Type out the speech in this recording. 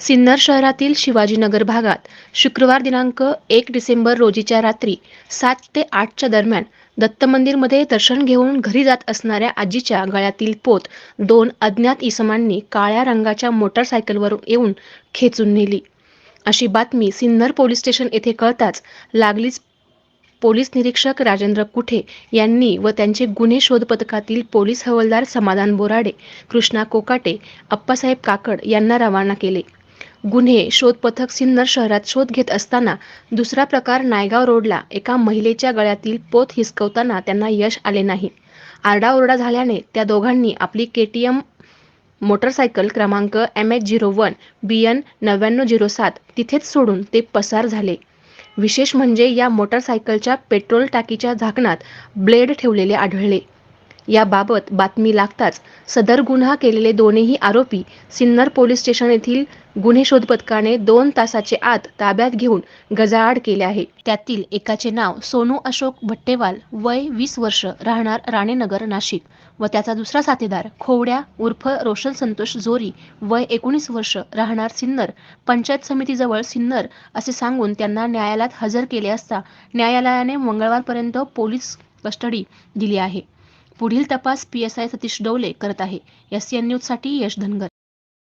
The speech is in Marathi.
सिन्नर शहरातील शिवाजीनगर भागात शुक्रवार दिनांक एक डिसेंबर रोजीच्या रात्री सात ते आठच्या दरम्यान दत्त मंदिरमध्ये दर्शन घेऊन घरी जात असणाऱ्या आजीच्या गळ्यातील पोत दोन अज्ञात इसमांनी काळ्या रंगाच्या मोटारसायकलवरून येऊन खेचून नेली. अशी बातमी सिन्नर पोलीस स्टेशन येथे कळताच लागलीच पोलीस निरीक्षक राजेंद्र कुठे यांनी व त्यांचे गुन्हे शोध पथकातील पोलीस हवालदार समाधान बोराडे कृष्णा कोकाटे अप्पासाहेब काकड यांना रवाना केले. गुन्हे शोध पथक सिन्नर शहरात शोध घेत असताना दुसरा प्रकार नायगाव रोडला एका महिलेच्या गळ्यातील पोत हिसकवताना त्यांना यश आले नाही. आरडाओरडा झाल्याने त्या दोघांनी आपली के टी एम मोटरसायकल क्रमांक M H zero one B N नव्याण्णव झिरो सात तिथेच सोडून ते पसार झाले. विशेष म्हणजे या मोटरसायकलच्या पेट्रोल टाकीच्या झाकणात ब्लेड ठेवलेले आढळले. याबाबत बातमी लागताच सदर गुन्हा केलेले दोन्ही आरोपी सिन्नर पोलीस स्टेशन येथील गुन्हे शोध पथकाने दोन तासाचे आत ताब्यात घेऊन गजाआड केले आहे. त्यातील एकाचे नाव सोनू अशोक भट्टेवाल वय वीस वर्ष राहणार राणेनगर नाशिक. व त्याचा दुसरा साथीदार खोवड्या उर्फ रोशन संतोष जोरी वय एकोणीस वर्ष राहणार सिन्नर. पंचायत समितीजवळ सिन्नर असे सांगून त्यांना न्यायालयात हजर केले असता न्यायालयाने मंगळवारपर्यंत पोलीस कस्टडी दिली आहे. पुढील तपास P S I Satish Dawale करत आहे. एस एन न्यूजसाठी यश धनगर.